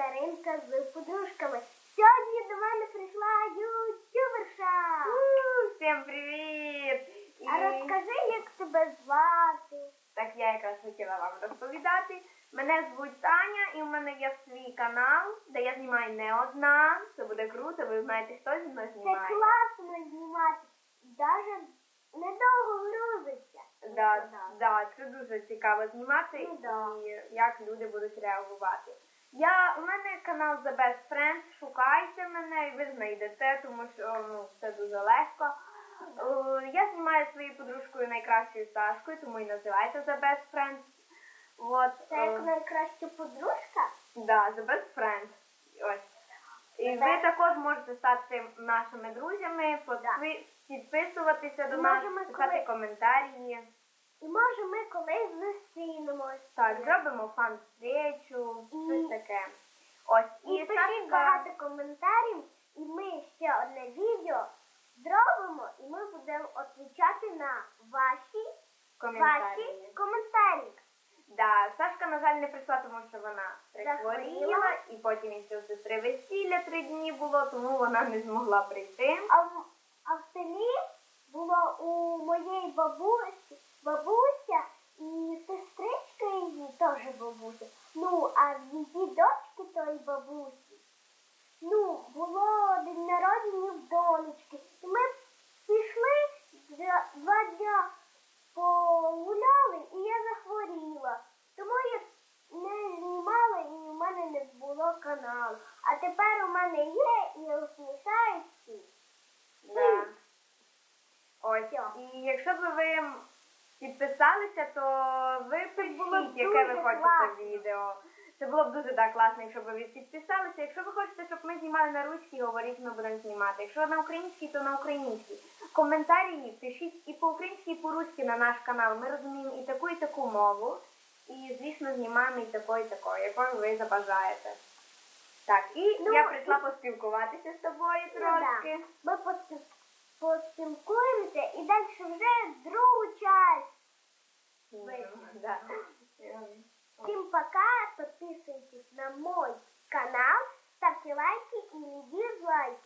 Даринка з подружками. Сьогодні до мене прийшла ютюберша. Всім привіт! І... А розкажи, як тебе звати? Так я якраз хотіла вам розповідати. Мене звуть Таня і у мене є свій канал, де я знімаю не одна. Це буде круто, ви знаєте, хто зі мною Це класно знімати. Даже недовго грузиться. Да, да, це дуже цікаво знімати Ну, да. і як люди будуть реагувати. Я, у мене канал The Best Friends, шукайте мене і ви знайдете, тому що ну, це дуже легко. Е, Я знімаю своєю подружкою найкращою Сашкою, тому і називається The Best Friends. Вот, Це е, як найкраща подружка. Да, The Best Friend. Ось. І ви також можете стати нашими друзями, підписуватися до нас, писати коли- коментарі. І може ми колись зустрінемось. Так, зробимо фан-встречу, І- щось таке. Ось, І і пишіть Сашка, багато коментарів, і ми ще одне відео зробимо, і ми будемо відповідати на ваші, коментарі. ваші коментарі. Да, Сашка, на жаль, не прийшла, тому що вона прихворіла, Захворіла. і потім іще у сестри весілля три дні було, тому вона не змогла прийти. А в, а в селі було у моєї бабусі, сестричка її бабуся. Ну, а в її дочки тої бабусі. Ну, було день народження в донечки. І ми пішли два дня погуляли, і я захворіла. Тому я не знімала і в мене не було каналу. А тепер у мене є і я усміхаюсь. Да. Ось. І якщо б ви підписалися, то ви пишіть, яке ви хочете класно. відео. Це було б дуже так класно, якщо б ви підписалися. Якщо ви хочете, щоб ми знімали на руській, говоріть, ми будемо знімати. Якщо на українській, то на українській. Коментарі пишіть і по-українськи, і по-руськи на наш канал. Ми розуміємо і таку, і таку мову. І, звісно, знімаємо і такою, і такою, якою ви забажаєте. Так, і Ну, я прийшла поспілкуватися з тобою Ну, трошки. да. Ми поспілкуємося і далі вже подписывайтесь на мой канал, ставьте лайки и дизлайки.